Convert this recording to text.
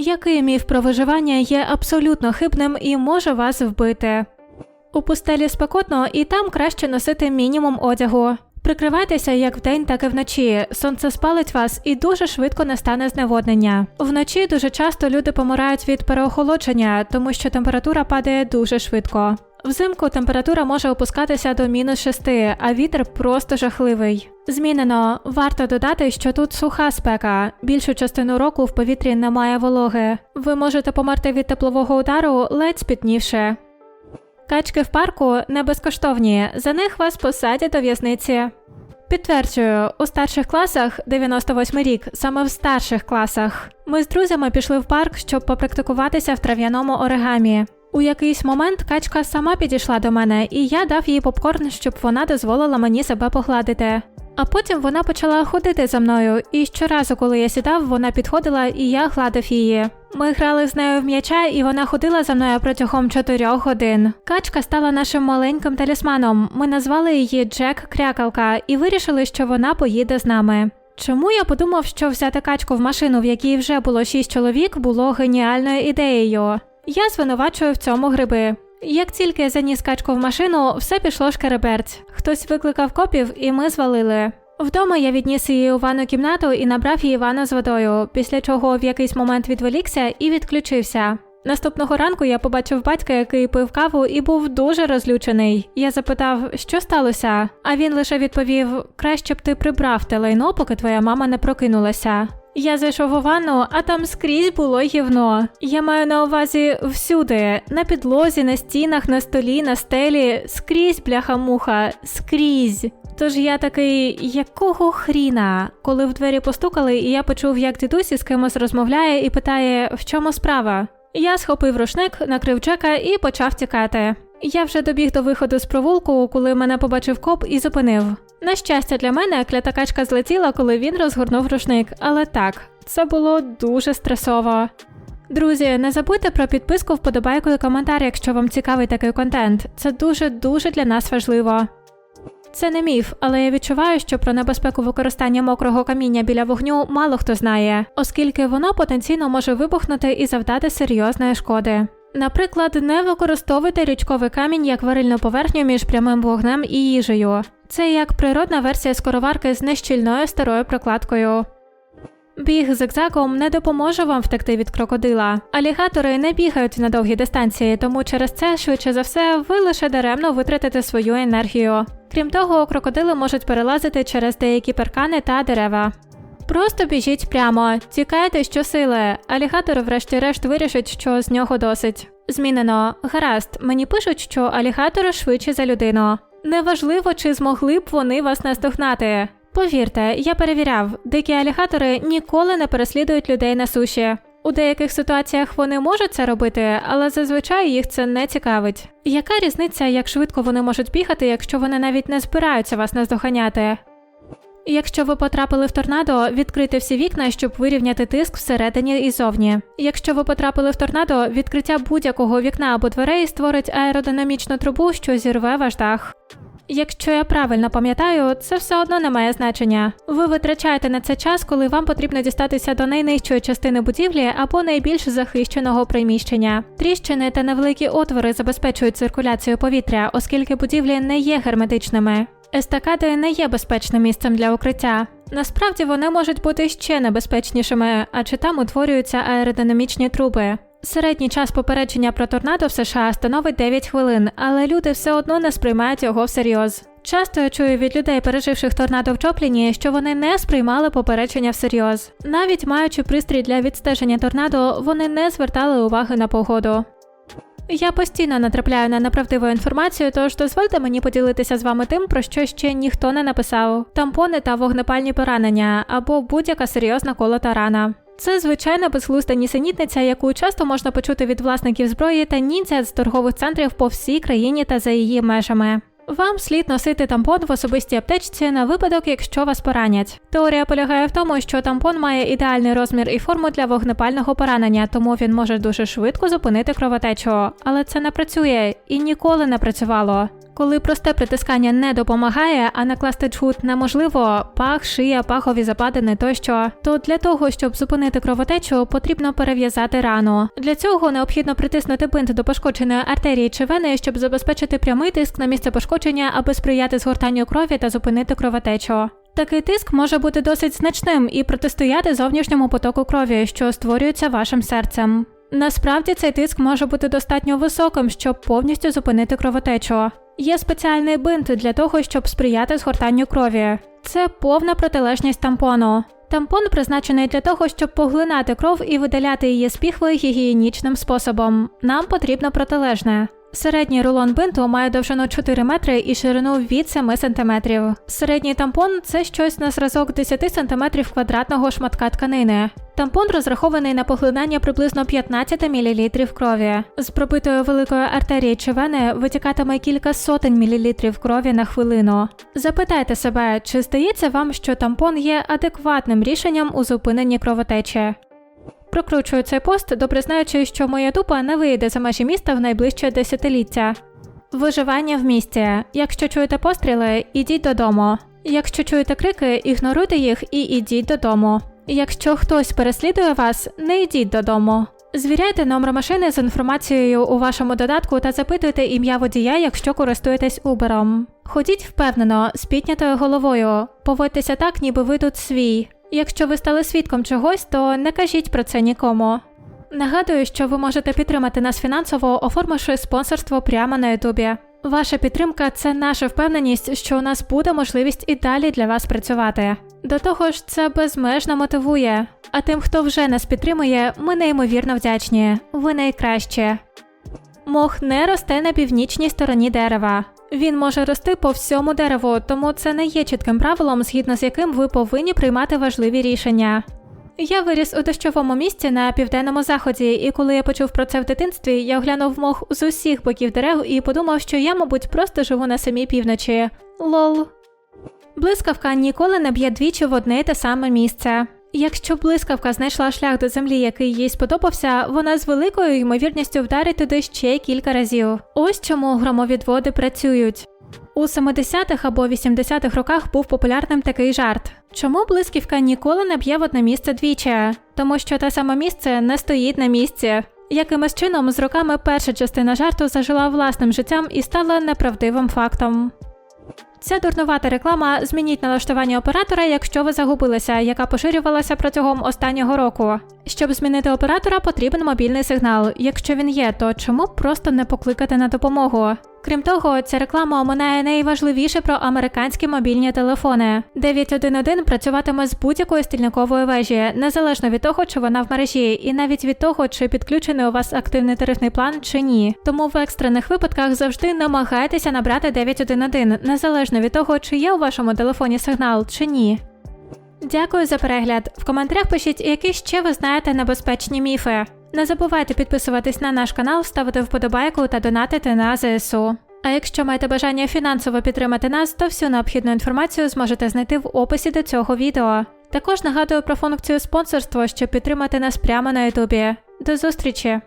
Який міф про виживання є абсолютно хибним і може вас вбити? У пустелі спекотно і там краще носити мінімум одягу. Прикривайтеся як вдень, так і вночі. Сонце спалить вас і дуже швидко настане зневоднення. Вночі дуже часто люди помирають від переохолодження, тому що температура падає дуже швидко. Взимку температура може опускатися до мінус 6, а вітер просто жахливий. Змінено. Варто додати, що тут суха спека. Більшу частину року в повітрі немає вологи. Ви можете померти від теплового удару ледь спітнівши. Качки в парку не безкоштовні, за них вас посадять до в'язниці. Підтверджую, у старших класах 98 рік, саме в старших класах. Ми з друзями пішли в парк, щоб попрактикуватися в трав'яному оригамі. У якийсь момент качка сама підійшла до мене, і я дав їй попкорн, щоб вона дозволила мені себе погладити. А потім вона почала ходити за мною, і щоразу, коли я сідав, вона підходила і я гладив її. Ми грали з нею в м'яча, і вона ходила за мною протягом чотирьох годин. Качка стала нашим маленьким талісманом. Ми назвали її Джек Крякалка і вирішили, що вона поїде з нами. Чому я подумав, що взяти качку в машину, в якій вже було шість чоловік, було геніальною ідеєю. Я звинувачую в цьому гриби. Як тільки я заніс качку в машину, все пішло шкереберть. Хтось викликав копів, і ми звалили. Вдома я відніс її у ванну кімнату і набрав її ванну з водою, після чого в якийсь момент відволікся і відключився. Наступного ранку я побачив батька, який пив каву і був дуже розлючений. Я запитав, що сталося, а він лише відповів: краще б ти прибрав те лайно, поки твоя мама не прокинулася. Я зайшов у ванну, а там скрізь було гівно. Я маю на увазі всюди: на підлозі, на стінах, на столі, на стелі, скрізь бляха-муха, скрізь. Тож я такий, якого хріна? Коли в двері постукали, і я почув, як дідусь із кимось розмовляє і питає, в чому справа. Я схопив рушник, накрив Джека і почав тікати. Я вже добіг до виходу з провулку, коли мене побачив коп і зупинив. На щастя для мене, клята качка злетіла, коли він розгорнув рушник, але так, це було дуже стресово. Друзі, не забудьте про підписку, вподобайку і коментар, якщо вам цікавий такий контент. Це дуже дуже для нас важливо. Це не міф, але я відчуваю, що про небезпеку використання мокрого каміння біля вогню мало хто знає, оскільки воно потенційно може вибухнути і завдати серйозної шкоди. Наприклад, не використовуйте річковий камінь як варильну поверхню між прямим вогнем і їжею. Це як природна версія скороварки з нещільною старою прокладкою. Біг зигзагом не допоможе вам втекти від крокодила. Алігатори не бігають на довгі дистанції, тому через це, швидше за все, ви лише даремно витратите свою енергію. Крім того, крокодили можуть перелазити через деякі паркани та дерева. Просто біжіть прямо, тікайте щосили. Алігатор, врешті-решт, вирішить, що з нього досить. Змінено. Гаразд, мені пишуть, що алігатори швидші за людину. Неважливо, чи змогли б вони вас наздогнати. Повірте, я перевіряв, дикі алігатори ніколи не переслідують людей на суші. У деяких ситуаціях вони можуть це робити, але зазвичай їх це не цікавить. Яка різниця, як швидко вони можуть бігати, якщо вони навіть не збираються вас наздоганяти? Якщо ви потрапили в торнадо, відкрити всі вікна, щоб вирівняти тиск всередині і зовні. Якщо ви потрапили в торнадо, відкриття будь-якого вікна або дверей створить аеродинамічну трубу, що зірве ваш дах. Якщо я правильно пам'ятаю, це все одно не має значення. Ви витрачаєте на це час, коли вам потрібно дістатися до найнижчої частини будівлі або найбільш захищеного приміщення. Тріщини та невеликі отвори забезпечують циркуляцію повітря, оскільки будівлі не є герметичними. Естакади не є безпечним місцем для укриття. Насправді вони можуть бути ще небезпечнішими, адже там утворюються аеродинамічні труби. Середній час попередження про торнадо в США становить 9 хвилин, але люди все одно не сприймають його всерйоз. Часто я чую від людей, переживших торнадо в Чопліні, що вони не сприймали попередження всерйоз. Навіть маючи пристрій для відстеження торнадо, вони не звертали уваги на погоду. Я постійно натрапляю на неправдиву інформацію, тож дозвольте мені поділитися з вами тим, про що ще ніхто не написав: тампони та вогнепальні поранення або будь-яка серйозна колота рана. Це звичайна безглузда нісенітниця, яку часто можна почути від власників зброї та ніндзя з торгових центрів по всій країні та за її межами. Вам слід носити тампон в особистій аптечці на випадок, якщо вас поранять. Теорія полягає в тому, що тампон має ідеальний розмір і форму для вогнепального поранення, тому він може дуже швидко зупинити кровотечу. Але це не працює і ніколи не працювало. Коли просте притискання не допомагає, а накласти джгут неможливо, пах, шия, пахові западини тощо, то для того, щоб зупинити кровотечу, потрібно перев'язати рану. Для цього необхідно притиснути бинт до пошкодженої артерії чи вени, щоб забезпечити прямий тиск на місце пошкодження, аби сприяти згортанню крові та зупинити кровотечу. Такий тиск може бути досить значним і протистояти зовнішньому потоку крові, що створюється вашим серцем. Насправді цей тиск може бути достатньо високим, щоб повністю зупинити кровотечу. Є спеціальний бинт для того, щоб сприяти згортанню крові. Це повна протилежність тампону. Тампон призначений для того, щоб поглинати кров і видаляти її з піхви гігієнічним способом. Нам потрібно протилежне. Середній рулон бинту має довжину 4 метри і ширину від 7 см. Середній тампон це щось на зразок 10 см квадратного шматка тканини. Тампон розрахований на поглинання приблизно 15 мл крові. З пробитої великої артерії чи вени витікатиме кілька сотень мілілітрів крові на хвилину. Запитайте себе, чи здається вам, що тампон є адекватним рішенням у зупиненні кровотечі? Прокручую цей пост, добре знаючи, що моя дупа не вийде за межі міста в найближче десятиліття. Виживання в місті. Якщо чуєте постріли, ідіть додому. Якщо чуєте крики, ігноруйте їх і ідіть додому. Якщо хтось переслідує вас, не йдіть додому. Звіряйте номер машини з інформацією у вашому додатку та запитуйте ім'я водія, якщо користуєтесь Uber. Ходіть впевнено, з піднятою головою. Поводьтеся так, ніби ви тут свій. Якщо ви стали свідком чогось, то не кажіть про це нікому. Нагадую, що ви можете підтримати нас фінансово, оформивши спонсорство прямо на Ютубі. Ваша підтримка це наша впевненість, що у нас буде можливість і далі для вас працювати. До того ж, це безмежно мотивує. А тим, хто вже нас підтримує, ми неймовірно вдячні. Ви найкращі. Мох не росте на північній стороні дерева. Він може рости по всьому дереву, тому це не є чітким правилом, згідно з яким ви повинні приймати важливі рішення. Я виріс у дощовому місті на південному заході, і коли я почув про це в дитинстві, я оглянув мох з усіх боків дерев і подумав, що я, мабуть, просто живу на самій півночі. Лол. Блискавка ніколи не б'є двічі в одне те саме місце. Якщо блискавка знайшла шлях до землі, який їй сподобався, вона з великою ймовірністю вдарить туди ще кілька разів. Ось чому громовідводи працюють. У 70-х або 80-х роках був популярним такий жарт. Чому блискавка ніколи не б'є в одне місце двічі? Тому що те саме місце не стоїть на місці. Якимось чином, з роками перша частина жарту зажила власним життям і стала неправдивим фактом. Ця дурнувата реклама змініть налаштування оператора, якщо ви загубилися, яка поширювалася протягом останнього року. Щоб змінити оператора, потрібен мобільний сигнал. Якщо він є, то чому просто не покликати на допомогу? Крім того, ця реклама оминає найважливіше про американські мобільні телефони. 911 працюватиме з будь-якої стільникової вежі, незалежно від того, чи вона в мережі, і навіть від того, чи підключений у вас активний тарифний план чи ні. Тому в екстрених випадках завжди намагайтеся набрати 911, незалежно від того, чи є у вашому телефоні сигнал чи ні. Дякую за перегляд. В коментарях пишіть, які ще ви знаєте небезпечні міфи. Не забувайте підписуватись на наш канал, ставити вподобайку та донатити на ЗСУ. А якщо маєте бажання фінансово підтримати нас, то всю необхідну інформацію зможете знайти в описі до цього відео. Також нагадую про функцію спонсорства, щоб підтримати нас прямо на ютубі. До зустрічі!